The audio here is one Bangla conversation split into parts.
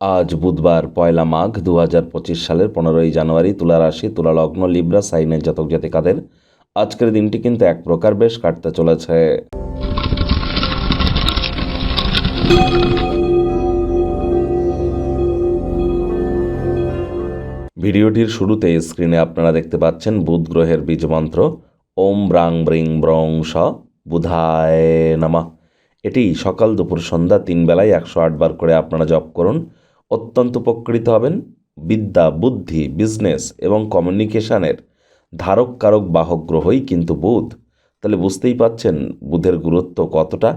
আজ বুধবার পয়লা মাঘ দু হাজার পঁচিশ সালের পনেরোই জানুয়ারি তুলা রাশি, তুলা লগ্ন, লিব্রা, সাইনের জাতক জাতিকাদের আজকের দিনটি কিন্তু এক প্রকার বেশ কাটতে চলেছে। ভিডিওটির শুরুতে স্ক্রিনে আপনারা দেখতে পাচ্ছেন বুধ গ্রহের বীজ মন্ত্র। ওম ব্রাং ব্রিং ব্রং স বুধায় নামা। এটি সকাল দুপুর সন্ধ্যা তিন বেলায় একশো আটবার করে আপনারা জপ করুন। অত্যন্ত উপকৃত হবেন। বিদ্যা, বুদ্ধি বিজনেস এবং কমিউনিকেশানের ধারক কারক বাহক গ্রহই কিন্তু বুধ। তাহলে বুঝতেই পাচ্ছেন বুধের গুরুত্ব কতটা।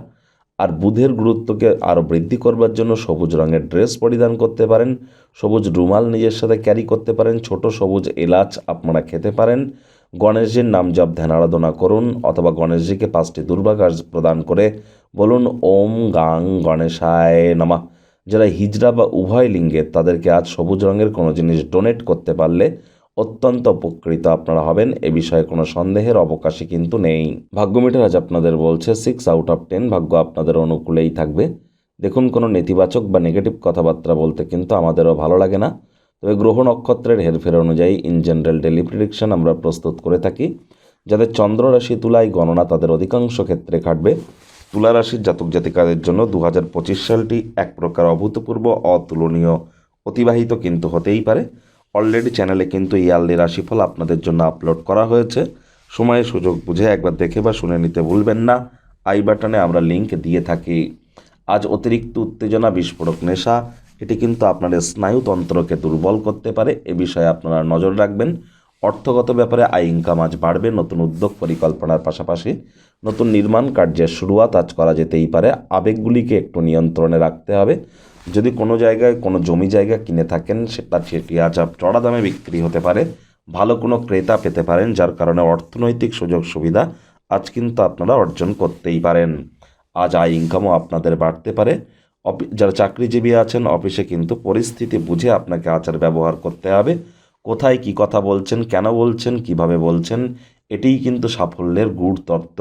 আর বুধের গুরুত্বকে আরও বৃদ্ধি করবার জন্য সবুজ রঙের ড্রেস পরিধান করতে পারেন, সবুজ রুমাল নিজের সাথে ক্যারি করতে পারেন, ছোট সবুজ এলাচ আপনারা খেতে পারেন। গণেশজির নাম জপ ধ্যান আরাধনা করুন অথবা গণেশজিকে পাঁচটি দুর্বাঘাস প্রদান করে বলুন, ওম গাং গণেশায় নামা। যারা হিজড়া বা উভয় লিঙ্গের তাদেরকে আজ সবুজ রঙের কোনো জিনিস ডোনেট করতে পারলে অত্যন্ত উপকৃত আপনারা হবেন। এ বিষয়ে কোনো সন্দেহের অবকাশই কিন্তু নেই। ভাগ্যমিটার আজ আপনাদের বলছে সিক্স আউট অফ টেন ভাগ্য আপনাদের অনুকূলেই থাকবে। দেখুন, কোনো নেতিবাচক বা নেগেটিভ কথাবার্তা বলতে কিন্তু আমাদেরও ভালো লাগে না। তবে গ্রহ নক্ষত্রের হেরফের অনুযায়ী ইন জেনারেল ডেলি প্রিডিকশন আমরা প্রস্তুত করে থাকি। যাদের চন্দ্র রাশি তুলায় গণনা তাদের অধিকাংশ ক্ষেত্রে খাটবে তুলা রাশির জাতক জাতিকাদের জন্য দু হাজার পঁচিশ সালটি এক প্রকার অভূতপূর্ব, অতুলনীয়, অতিবাহিত কিন্তু হতেই পারে। অলরেডি চ্যানেলে কিন্তু ইয়ারলি রাশিফল আপনাদের জন্য আপলোড করা হয়েছে। সময়ে সুযোগ বুঝে একবার দেখে বা শুনে নিতে ভুলবেন না। আই বাটনে আমরা লিংক দিয়ে থাকি। আজ অতিরিক্ত উত্তেজনা, বিস্ফোরক নেশা, এটি কিন্তু আপনাদের স্নায়ুতন্ত্রকে দুর্বল করতে পারে। এ বিষয়ে আপনারা নজর রাখবেন। অর্থগত ব্যাপারে আয় ইনকাম আজ বাড়বে, নতুন উদ্যোগ পরিকল্পনার পাশাপাশি নতুন নির্মাণ কার্যের শুরুয়াত আজ করা যেতেই পারে। আবেগগুলিকে একটু নিয়ন্ত্রণে রাখতে হবে। যদি কোনো জায়গায় কোনো জমি জায়গা কিনে থাকেন, সেটা সেটি আজ চড়া দামে বিক্রি হতে পারে। ভালো কোনো ক্রেতা পেতে পারেন, যার কারণে অর্থনৈতিক সুযোগ সুবিধা আজ কিন্তু আপনারা অর্জন করতেই পারেন। আজ আয় ইনকামও আপনাদের বাড়তে পারে। যারা চাকরিজীবী আছেন, অফিসে কিন্তু পরিস্থিতি বুঝে আপনাকে আচার ব্যবহার করতে হবে। কোথায় কি কথা বলছেন, কেন বলছেন, কীভাবে বলছেন, এটিই কিন্তু সাফল্যের গূঢ় তত্ত্ব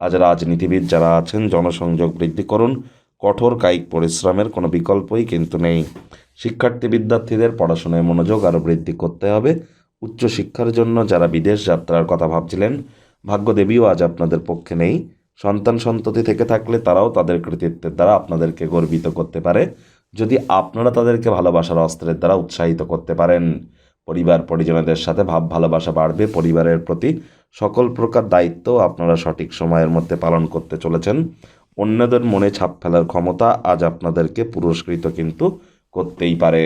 আজ রাজনীতিবিদ যারা আছেন, জনসংযোগ বৃদ্ধি করুন, কঠোর কায়িক পরিশ্রমের কোনো বিকল্পই কিন্তু নেই। শিক্ষার্থী বিদ্যার্থীদের পড়াশোনায় মনোযোগ আরও বৃদ্ধি করতে হবে। উচ্চশিক্ষার জন্য যারা বিদেশ যাত্রার কথা ভাবছিলেন, ভাগ্যদেবীও আজ আপনাদের পক্ষে নেই। সন্তান সন্ততি থেকে থাকলে তারাও তাদের কৃতিত্বের দ্বারা আপনাদেরকে গর্বিত করতে পারে। যদি আপনারা তাদেরকে ভালোবাসার অস্ত্রের দ্বারা উৎসাহিত করতে পারেন। পরিবার, পরিজনদের সাথে ভাব, ভালোবাসা বাড়বে। পরিবারের প্রতি সকল প্রকার দায়িত্ব আপনারা সঠিক সময়ের মধ্যে পালন করতে চলেছেন। অন্যদের মনে ছাপ ফেলার ক্ষমতা আজ আপনাদেরকে পুরস্কৃত কিন্তু করতেই পারে।